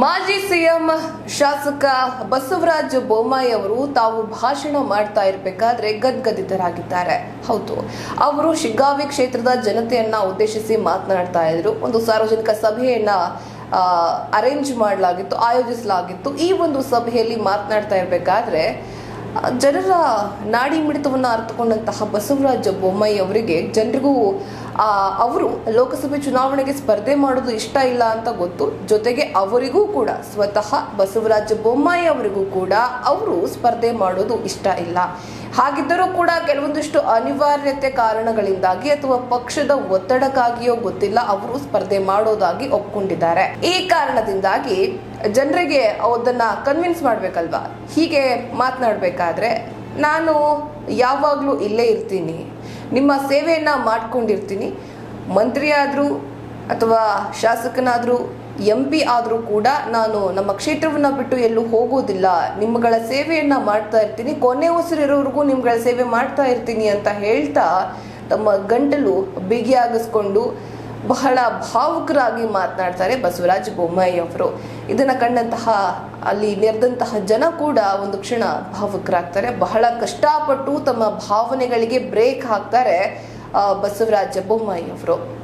ಮಾಜಿ ಸಿಎಂ ಶಾಸಕ ಬಸವರಾಜ ಬೊಮ್ಮಾಯಿ ಅವರು ತಾವು ಭಾಷಣ ಮಾಡ್ತಾ ಇರಬೇಕಾದ್ರೆ ಗದ್ಗದಿತರಾಗಿದ್ದಾರೆ ಹೌದು, ಅವರು ಶಿಗ್ಗಾವಿ ಕ್ಷೇತ್ರದ ಜನತೆಯನ್ನ ಉದ್ದೇಶಿಸಿ ಮಾತನಾಡ್ತಾ ಇದ್ರು. ಒಂದು ಸಾರ್ವಜನಿಕ ಸಭೆಯನ್ನ ಅರೇಂಜ್ ಮಾಡಲಾಗಿತ್ತು, ಆಯೋಜಿಸಲಾಗಿತ್ತು. ಈ ಒಂದು ಸಭೆಯಲ್ಲಿ ಮಾತನಾಡ್ತಾ ಇರಬೇಕಾದ್ರೆ, ಜನರ ನಾಡಿ ಮಿಡಿತವನ್ನು ಅರ್ಥಕೊಂಡಂತಹ ಬಸವರಾಜ ಬೊಮ್ಮಾಯಿ ಅವರಿಗೆ ಜನರಿಗೂ ಅವರು ಲೋಕಸಭೆ ಚುನಾವಣೆಗೆ ಸ್ಪರ್ಧೆ ಮಾಡೋದು ಇಷ್ಟ ಇಲ್ಲ ಅಂತ ಗೊತ್ತು. ಜೊತೆಗೆ ಅವರಿಗೂ ಕೂಡ, ಸ್ವತಃ ಬಸವರಾಜ ಬೊಮ್ಮಾಯಿ ಅವರಿಗೂ ಕೂಡ ಅವರು ಸ್ಪರ್ಧೆ ಮಾಡೋದು ಇಷ್ಟ ಇಲ್ಲ. ಹಾಗಿದ್ದರೂ ಕೂಡ ಕೆಲವೊಂದಿಷ್ಟು ಅನಿವಾರ್ಯತೆ ಕಾರಣಗಳಿಂದಾಗಿ ಅಥವಾ ಪಕ್ಷದ ಒತ್ತಡಕ್ಕಾಗಿಯೋ ಗೊತ್ತಿಲ್ಲ, ಅವರು ಸ್ಪರ್ಧೆ ಮಾಡೋದಾಗಿ ಒಪ್ಕೊಂಡಿದ್ದಾರೆ. ಈ ಕಾರಣದಿಂದಾಗಿ ಜನರಿಗೆ ಅದನ್ನ ಕನ್ವಿನ್ಸ್ ಮಾಡ್ಬೇಕಲ್ವಾ? ಹೀಗೆ ಮಾತನಾಡಬೇಕಾದ್ರೆ, ನಾನು ಯಾವಾಗಲೂ ಇಲ್ಲೇ ಇರ್ತೀನಿ. ನಿಮ್ಮ ಸೇವೆಯನ್ನು ಮಾಡಿಕೊಂಡಿರ್ತೀನಿ. ಮಂತ್ರಿ ಆದರೂ ಅಥವಾ ಶಾಸಕನಾದರೂ ಎಂ ಪಿ ಆದರೂ ಕೂಡ ನಾನು ನಮ್ಮ ಕ್ಷೇತ್ರವನ್ನು ಬಿಟ್ಟು ಎಲ್ಲೂ ಹೋಗೋದಿಲ್ಲ. ನಿಮ್ಮಗಳ ಸೇವೆಯನ್ನು ಮಾಡ್ತಾ ಇರ್ತೀನಿ. ಕೊನೆ ಉಸಿರಿರೋವರೆಗೂ ನಿಮ್ಗಳ ಸೇವೆ ಮಾಡ್ತಾ ಇರ್ತೀನಿ ಅಂತ ಹೇಳ್ತಾ ತಮ್ಮ ಗಂಟಲು ಬಿಗಿಯಾಗಿಸ್ಕೊಂಡು ಬಹಳ ಭಾವುಕರಾಗಿ ಮಾತನಾಡ್ತಾರೆ ಬಸವರಾಜ ಬೊಮ್ಮಾಯಿ ಅವರು. ಇದನ್ನ ಕಂಡಂತಹ ಅಲ್ಲಿ ನೆರೆದಂತಹ ಜನ ಕೂಡ ಒಂದು ಕ್ಷಣ ಭಾವುಕರಾಗ್ತಾರೆ. ಬಹಳ ಕಷ್ಟಪಟ್ಟು ತಮ್ಮ ಭಾವನೆಗಳಿಗೆ ಬ್ರೇಕ್ ಹಾಕ್ತಾರೆ ಬಸವರಾಜ ಬೊಮ್ಮಾಯಿ ಅವರು.